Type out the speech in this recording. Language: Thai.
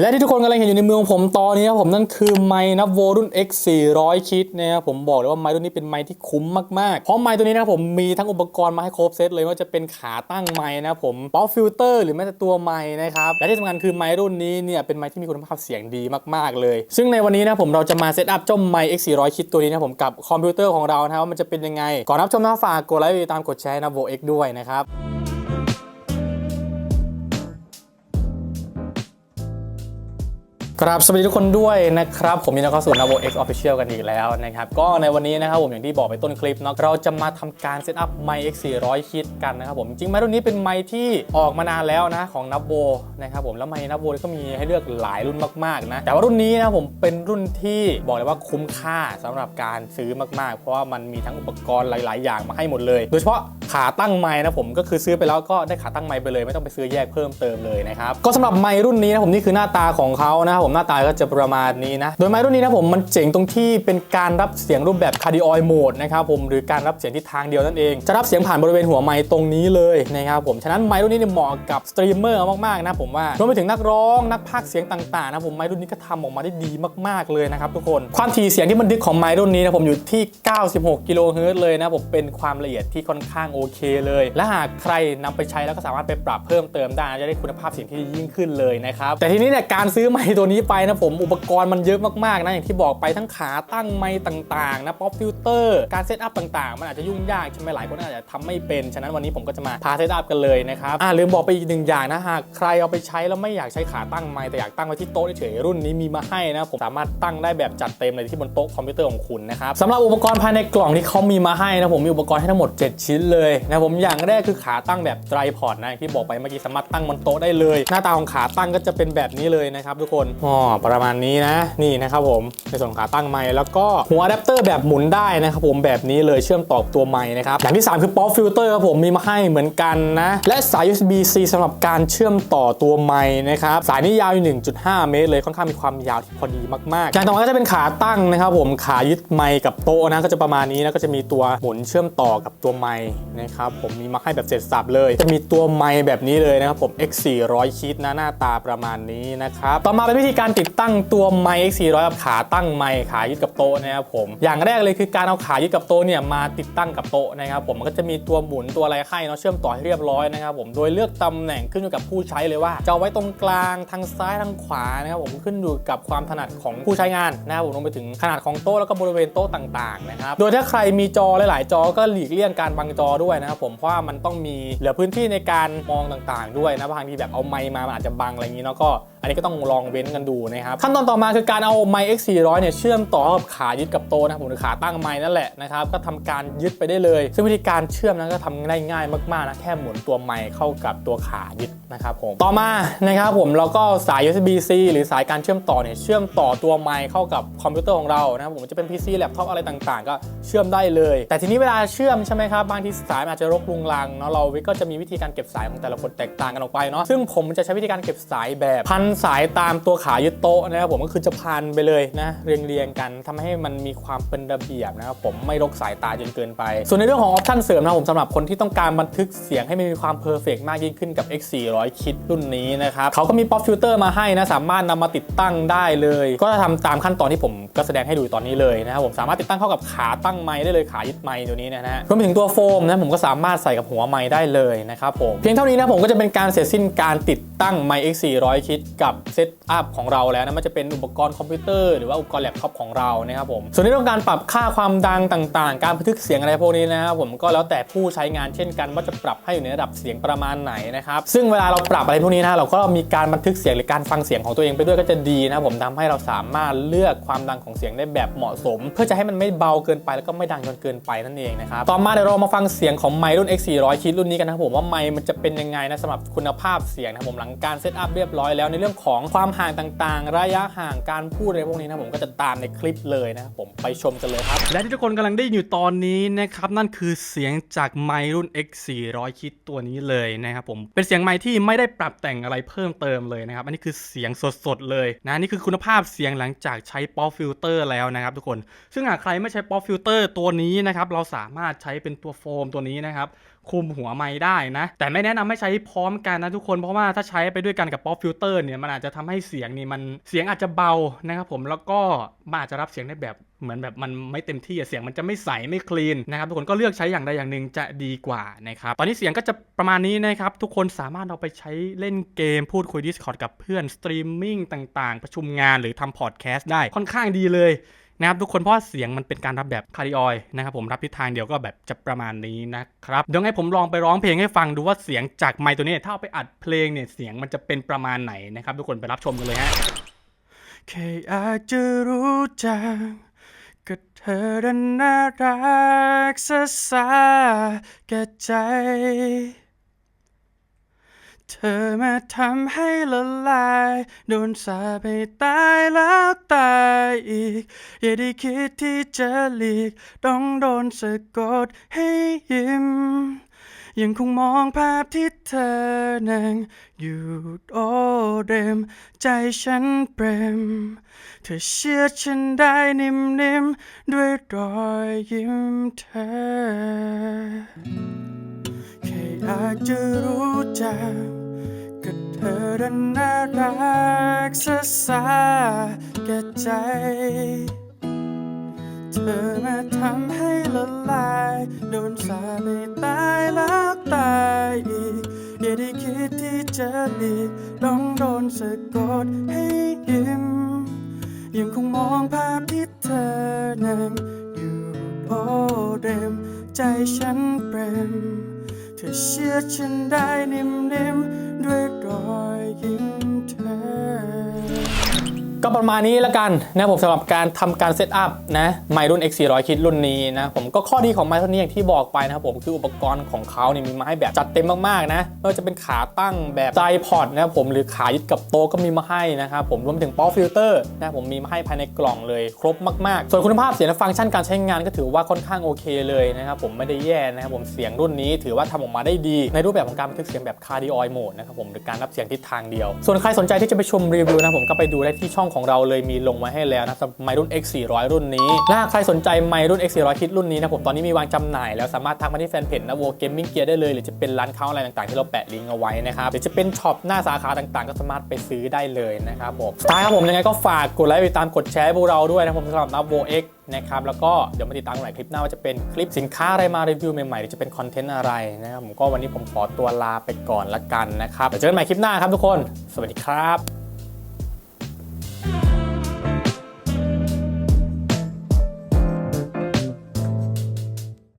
และที่ทุกคนกำลังเห็นอยู่ในมือของผมตอนนี้ครับผมนั่นคือไมค์นับโวรุ่น X 400คิดนะครับผมบอกเลยว่าไมค์รุ่นนี้เป็นไมค์ที่คุ้มมากๆ เพราะไมค์ตัวนี้นะครับผมมีทั้งอุปกรณ์มาให้ครบเซตเลยว่าจะเป็นขาตั้งไมค์นะครับผมป๊อปฟิลเตอร์หรือแม้แต่ตัวไมค์นะครับ และที่สำคัญคือไมค์รุ่นนี้เนี่ยเป็นไมค์ที่มีคุณภาพเสียงดีมากๆเลย ซึ่งในวันนี้นะผมเราจะมาเซตอัพเจ้าไมค์ X 400คิดตัวนี้นะผมกับคอมพิวเตอร์ของเรานะครับว่ามันจะเป็นยังไงก่อนรับชมนะฝากกดไลค์ติดตามกดแชร์นะโว X ด้วยนะครับ ครับสวัสดีทุกคนด้วยนะครับ ผมมีนักเข้าสู่ n a v o X Official กันอีกแล้วนะครับ ก็ในวันนี้นะครับผมอย่างที่บอกไปต้นคลิปเนาะเราจะมาทำการเซตอัพไมค์ X 400คิดกันนะครับผมจริงไมค์รุ่นนี้เป็นไมค์ที่ออกมานานแล้วนะของ n a v o นะครับผมแล้วไมค์ n a v o ก็มีให้เลือกหลายรุ่นมากๆนะแต่ว่ารุ่นนี้นะผมเป็นรุ่นที่บอกเลยว่าคุ้มค่าสำหรับการซื้อมากๆ เพราะว่ามันมีทั้งอุปกรณ์หลาย ๆ อย่างมาให้หมดเลย โดยเฉพาะ ขาตั้งไมค์นะผมก็คือซื้อไปแล้วก็ได้ขาตั้งไมค์ไปเลย ไม่ต้องไปซื้อแยกเพิ่มเติมเลยนะครับก็สำหรับไมค์รุ่นนี้นะผมนี่คือหน้าตาของเขานะครับผมหน้าตาก็จะประมาณนี้นะโดยไมค์รุ่นนี้นะผมมันเจ๋งตรงที่เป็นการรับเสียงรูปแบบ cardioid mode นะครับผมหรือการรับเสียงที่ทางเดียวนั่นเองจะรับเสียงผ่านบริเวณหัวไมค์ตรงนี้เลยนะครับผมฉะนั้นไมค์รุ่นนี้เนี่ยเหมาะกับสตรีมเมอร์มากๆนะผมว่ารวมไปถึงนักร้องนักพากย์เสียงต่างๆนะผมไมค์รุ่นนี้ก็ทำออกมาได้ดีมากๆเลยนะครับทุกคนความถี่เสียงที่บันทึกของไมค์รุ่นนี้นะผมอยู่ที่ 96 กิโลเฮิรตซ์เลยนะผมเป็นความละเอียดที่ค่อนข้างโอเคเลย และหากใครนำไปใช้แล้วก็สามารถไปปรับเพิ่มเติมได้จะได้คุณภาพเสียงที่ยิ่งขึ้นเลยนะครับแต่ทีนี้เนี่ยการซื้อไมค์ตัวนี้ไปนะผมอุปกรณ์มันเยอะมากๆนะอย่างที่บอกไปทั้งขาตั้งไมค์ต่างๆนะป๊อปฟิลเตอร์การเซตอัพต่างๆ มันอาจจะยุ่งยากใช่ไหมหลายคนอาจจะทำไม่เป็น ฉะนั้นวันนี้ผมก็จะมาพาเซตอัพกันเลยนะครับอ่าลืมบอกไปอีกหนึ่งอย่างนะหากใครเอาไปใช้แล้วไม่อยากใช้ขาตั้งไมค์แต่อยากตั้งไว้ที่โต๊ะเฉยๆรุ่นนี้มีมาให้นะผมสามารถตั้งได้แบบจัดเต็มเลยที่บนโต๊ะคอมพิวเตอร์ของคุณนะครับสำหรับอุปกรณ์ภายในกล่องที่เขามีมาให้นะผมมีอุปกรณ์ให้ทั้งหมด 7 ชิ้นเลยนะผมอย่างแรกคือขาตั้งแบบไตรพอร์ตนะที่บอกไปเมื่อกี้สามารถตั้งบนโต๊ะได้เลย หน้าตาของขาตั้งก็จะเป็นแบบนี้เลยนะครับทุกคนอ๋อประมาณนี้นะนี่นะครับผมในส่วนขาตั้งไมค์แล้วก็หัวอะแดปเตอร์แบบหมุนได้นะครับผมแบบนี้เลยเชื่อมต่อตัวไมค์นะครับอย่างที่สามคือป๊อปฟิลเตอร์ครับผมมีมาให้เหมือนกันนะและสาย USB-C สำหรับการเชื่อมต่อตัวไมค์นะครับสายนี้ยาวอยู่1.5 เมตร เลยค่อนข้างมีความยาวที่พอดีมากๆอย่างต่อมาก็จะเป็นขาตั้งนะครับผมขายึดไมค์กับโต๊ะนะก็จะประมาณนี้นะก็จะมีตัวหมุนเชื่อมต่อกับตัวไมนะครับผมมีมาให้แบบเสร็จสับเลย จะมีตัวไมค์แบบนี้เลยนะครับผม X 400คิดนะหน้าตาประมาณนี้นะครับต่อมาเป็นวิธีการติดตั้งตัวไมค์ X 400กับขาตั้งไมค์ขายึดกับโต๊ะนะครับผมอย่างแรกเลยคือการเอาขายึดกับโต๊ะเนี่ยมาติดตั้งกับโต๊ะนะครับผมมันก็จะมีตัวหมุนตัวอะไรให้เนาะเชื่อมต่อให้เรียบร้อยนะครับผมโดยเลือกตำแหน่งขึ้นอยู่กับผู้ใช้เลยว่าจะไว้ตรงกลางทางซ้ายทางขวานะครับผมขึ้นอยู่กับความถนัดของผู้ใช้งานนะครับผมรวมไปถึงขนาดของโต๊ะแล้วก็บริเวณโต๊ะต่างๆนะครับโดยถ้าใครมีจอหลาย ๆ จอก็หลีกเลี่ยงการบังจอด้วยนะครับผมเพราะว่ามันต้องมีเหลือพื้นที่ในการมองต่างๆ ด้วยนะบางทีแบบเอาไมค์มามันอาจจะบังอะไรอย่างนี้เนาะก็อันนี้ก็ต้องลองเว้นกันดูนะครับขั้นตอนต่อมาคือการเอาไมค์ X 400เนี่ยเชื่อมต่อกับขายึดกับโต๊ะนะครับผมหรือขาตั้งไมค์นั่นแหละนะครับก็ทำการยึดไปได้เลย ซึ่งวิธีการเชื่อมนั้นก็ทำได้ง่ายมากๆนะแค่หมุนตัวไมค์เข้ากับตัวขายึดนะครับผมต่อมานะครับผมเราก็สาย USB-C หรือสายการเชื่อมต่อเนี่ยเชื่อมต่อตัวไมค์เข้ากับคอมพิวเตอร์ของเรานะครับผมจะเป็น PC แล็ปท็อปอะไรต่างๆ ก็เชื่อมได้เลย แต่ทีนี้เวลาเชื่อมใช่ไหมครับบางทีสายอาจจะรกรุงรังเนาะเราวิก็จะมีวิธีการเก็บสายของแต่ละคนแตกต่างกันออกไปเนาะซึ่งผมจะใช้วิธีการเก็บสายแบบพันสายตามตัวขายึดโต๊ะนะครับผมก็คือจะพันไปเลยนะเรียงๆกันทำให้มันมีความเป็นระเบียบนะครับผมไม่รกสายตาจนเกินไป ส่วนในเรื่องของออปชั่นเสริมนะผมสำหรับคนที่ต้องการบันทึกเสียงให้มันมีความเพอร์เฟกมากยิ่งขึ้นกับ X 400คิดรุ่นนี้นะครับเขาก็มีป๊อปฟิลเตอร์มาให้นะสามารถนำมาติดตั้งได้เลย ก็จะทำตามขั้นตอนที่ผมก็แสดงให้ดูตอนนี้เลยนะครับผมสามารถติดตั้งเข้ากับขาตั้งไม้ได้เลยขายึดไม้ตัวนี้นะฮะรวมไปถึงตัวโฟมนะผมก็สามารถใส่กับหัวไม้ได้เลยนะครับผมเพียงเท่านี้นะผมก็จะเป็นการเสร็จสิ้นการติดตั้งไมค์ X 400คิดกับเซตอัพของเราแล้วนะมันจะเป็นอุปกรณ์คอมพิวเตอร์หรือว่าอุปกรณ์แล็ปท็อปของเรานะครับผมส่วนในเรื่องการปรับค่าความดังต่างๆ การบันทึกเสียงอะไรพวกนี้นะครับผมก็แล้วแต่ผู้ใช้งานเช่นกันว่าจะปรับให้อยู่ในระดับเสียงประมาณไหนนะครับซึ่งเวลาเราปรับอะไรพวกนี้นะเราก็มีการบันทึกเสียงหรือการฟังเสียงของตัวเองไปด้วยก็จะดีนะผมทำให้เราสามารถเลือกความดังของเสียงได้แบบเหมาะสม เพื่อจะให้มันไม่เบาเกินไปแล้วก็ไม่ดังจนเกินไปนั่นเองนะครับต่อมาเดี๋ยวเรามาฟังเสียงของไมค์รุ่น X 400 คิดรุ่นนี้กันนะครับผมว่าไมค์มันจะเป็นยังไงนะสำหรับคุณภาพเสียงนะผมหลังการเซตอัพเรียบร้อยแล้วในเรื่องของความห่างต่างๆ ระยะห่างการพูดอะไรพวกนี้นะผมก็จะตามในคลิปเลยนะครับผมไปชมกันเลยครับ และที่ทุกคนกำลังได้ยินอยู่ตอนนี้นะครับนั่นคือเสียงจากไมค์รุ่น X 400 คิดตัวนี้เลยนะครับผมเป็นเสียงไมค์ที่ไม่ได้ปรับแต่งอะไรเพิ่มเติมเลยนะครับอันนี้คือเสียงสดๆเลยนะนี่คือคุณภาพเสียงหลังจากใช้ป๊อปฟิลเตอร์แล้วนะครับทุกคน ซึ่งหากใครไม่ใช้ป๊อปฟิลเตอร์ตัวนี้นะครับเราสามารถใช้เป็นตัวโฟมตัวนี้นะครับคุมหัวไม้ได้นะ แต่ไม่แนะนำให้ใช้พร้อมกันนะทุกคนเพราะว่าถ้าใช้ไปด้วยกันกับป๊อปฟิลเตอร์เนี่ยมันอาจจะทำให้เสียงนี่มันเสียงอาจจะเบานะครับผมแล้วก็มันอาจจะรับเสียงได้แบบเหมือนแบบมันไม่เต็มที่เสียงมันจะไม่ใสไม่คลีนนะครับทุกคนก็เลือกใช้อย่างใดอย่างหนึ่งจะดีกว่านะครับตอนนี้เสียงก็จะประมาณนี้นะครับทุกคนสามารถเอาไปใช้เล่นเกมพูดคุย Discord กับเพื่อนสตรีมมิ่งต่างๆ ประชุมงานหรือทำพอดแคสต์ได้ค่อนข้างดีเลย นะครับทุกคนเพราะว่าเสียงมันเป็นการรับแบบคาร์ดิออยนะครับผมรับทิศทางเดียวก็แบบจะประมาณนี้นะครับเดี๋ยวให้ผมลองไปร้องเพลงให้ฟังดูว่าเสียงจากไมค์ตัวนี้ถ้าเอาไปอัดเพลงเนี่ยเสียงมันจะเป็นประมาณไหนนะครับทุกคนไปรับชมกันเลยฮะแค่อากจะรู้จักก็เธอดันน่ารักซะสาแก่ใจ เธอมาทำให้ละลาย โดนสาปให้ตายแล้วตายอีก อย่าได้คิดที่จะหลีก ต้องโดนสะกดให้ยิ้ม ยังคงมองภาพที่เธอนั่งอยู่โอเดม ใจฉันเปรม เธอเชื่อฉันได้นิ่มๆ ด้วยรอยยิ้มเธอ แค่อยากจะรู้จัก ดันน่ารักซะสาแก่ใจ เธอมาทำให้ละลาย โดนสาปให้ตายแล้วตายอีกอย่าได้คิดที่จะหลีกต้องโดนสะกดให้ยิ้มยังคงมองภาพที่เธอนั่งอยู่โอเดมใจฉันเปรมเธอเชื่อฉันได้นิ่มๆด้วย อยยิ้มเธอ ก็ประมาณนี้แล้วกันนะผมสำหรับการทำการเซตอัพนะไมรุ่น X 4 0 0 คิดรุ่นนี้นะผมก็ข้อดีของไมรุ่นนี้อย่างที่บอกไปนะครับผมคืออุปกรณ์ของเขาเนี่ยมีมาให้แบบจัดเต็มมากๆนะไม่ว่าจะเป็นขาตั้งแบบไ p พอดนะครับผมหรือขายึดกับโต๊ะก็มีมาให้นะครับผมรวมถึงป๊อปฟิลเตอร์นะผมมีมาให้ภายในกล่องเลยครบมากๆ ส่วนคุณภาพเสียงและฟังก์ชันการใช้งานก็ถือว่าค่อนข้างโอเคเลยนะครับผมไม่ได้แย่นะครับผมเสียงรุ่นนี้ถือว่าทำออกมาได้ดี ในรูปแบบของการบันทึกเสียงแบบคาร์ดิออยโหมดนะครับผมหรือการรับเสียงทิศทางเดียว ส่วนใครสนใจที่จะไปชมรีวิวนะผมก็ไปดูได้ที่ช่องของเราเลยมีลงมาให้แล้วนะสำหรับไมรุ่น X 4 0 0 รุ่นนี้ถ้าใครสนใจไมรุ่น X 4 0 0 คิดรุ่นนี้นะผมตอนนี้มีวางจำหน่ายแล้วสามารถทักมาที่แฟนเพจนะโวเกมมิ่งเกียร์ได้เลย หรือจะเป็นร้านค้าอะไรต่างๆ ที่เราแปะลิงก์เอาไว้นะครับหรือจะเป็นช็อปหน้าสาขาต่างๆ ก็สามารถไปซื้อได้เลยนะครับผมสุดท้ายครับผมยังไงก็ฝากกดไลค์ติดตามกดแชร์ให้พวกเราด้วยนะผมสำหรับนับโวเอ็กนะครับแล้วก็เดี๋ยวมาติดตามกันใหม่คลิปหน้าว่าจะเป็นคลิปสินค้าอะไรมารีวิวใหม่ๆหรือจะเป็นคอนเทนต์อะไรนะครับผมก็วันนี้ผมขอตัวลาไปก่อนละกันนะครับเดี๋ยวเจอกันใหม่คลิปหน้าครับทุกคน สวัสดีครับ